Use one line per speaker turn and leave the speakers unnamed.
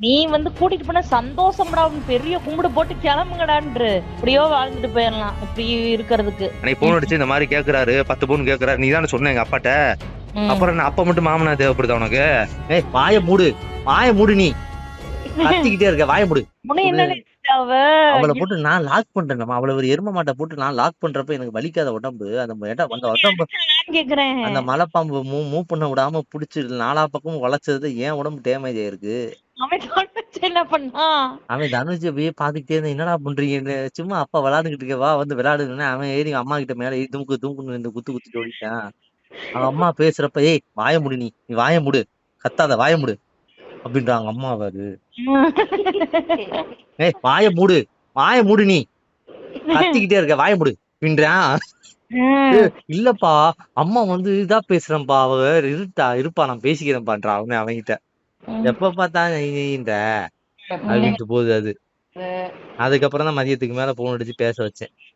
நீ வந்து கூட்டிட்டு போன சந்தோஷம்டா பெரிய கும்பிடு போட்டு கிளம்புங்கடான்று. இப்படியோ வாழ்ந்துட்டு போயிடலாம் இப்படி இருக்கிறதுக்கு.
அன்னைக்கு போன் அடிச்சு இந்த மாதிரி கேக்குறாரு பத்து பவுன் கேக்குறாரு. நீ தானே சொன்ன எங்க அப்பாட்ட. அப்புறம் என்ன அப்ப மட்டும் மாமனா தேவைப்படுதா உனக்கு? ஏய் வாய மூடு வாய மூடு நீ. கத்திக்கிட்டே இருக்க வாய மூடு.
என்ன
அவளை போட்டு நான் லாக் பண்றேன் நம்ம அவளை ஒரு எரும மாட்டை போட்டு நான் லாக் பண்றப்ப எனக்கு வலிக்காத உடம்பு. அந்த அந்த உடம்பு அந்த மலைப்பாம்பு மூவ் மூவ் பண்ண விடாம புடிச்சு நாலா பக்கமும் வளைச்சது ஏன் உடம்பு டேமேஜ் ஆயிருக்கு.
அவன்
தனுஷ் அப்படியே பாத்துக்கிட்டே இருந்தா என்னடா பண்றீங்கன்னு சும்மா அப்பா விளையாண்டுகிட்டு இருக்க வா வந்து விளையாடுன்னு அவன் ஏறி அம்மா கிட்ட மேல ஏறி துமுக்கு துமுக்குன்னு இந்த குத்து குத்து ஓடிட்டான் அவன் அம்மா பேசுறப்ப ஏய் வாய முடி நீ நீ வாய முடு கத்தாத வாய முடு. அப்படின்றாங்க அம்மா அவரு. ஏய் வாய மூடு. வாய மூடு நீ. கத்திக்கிட்டே இருக்க. வாய மூடு. அப்படின்றான். இல்லப்பா. அம்மா வந்து இதா பேசுறேன்ப்பா. அவ இருட்டா இருப்பா. நான் பேசிக்கிறேன்பான்றா அவன் அவன்கிட்ட. எப்ப பார்த்தா இந்த அப்படின்ட்டு போகுது அது. அதுக்கப்புறம் தான் மதியத்துக்கு மேல போன் அடிச்சு பேச வச்சேன்.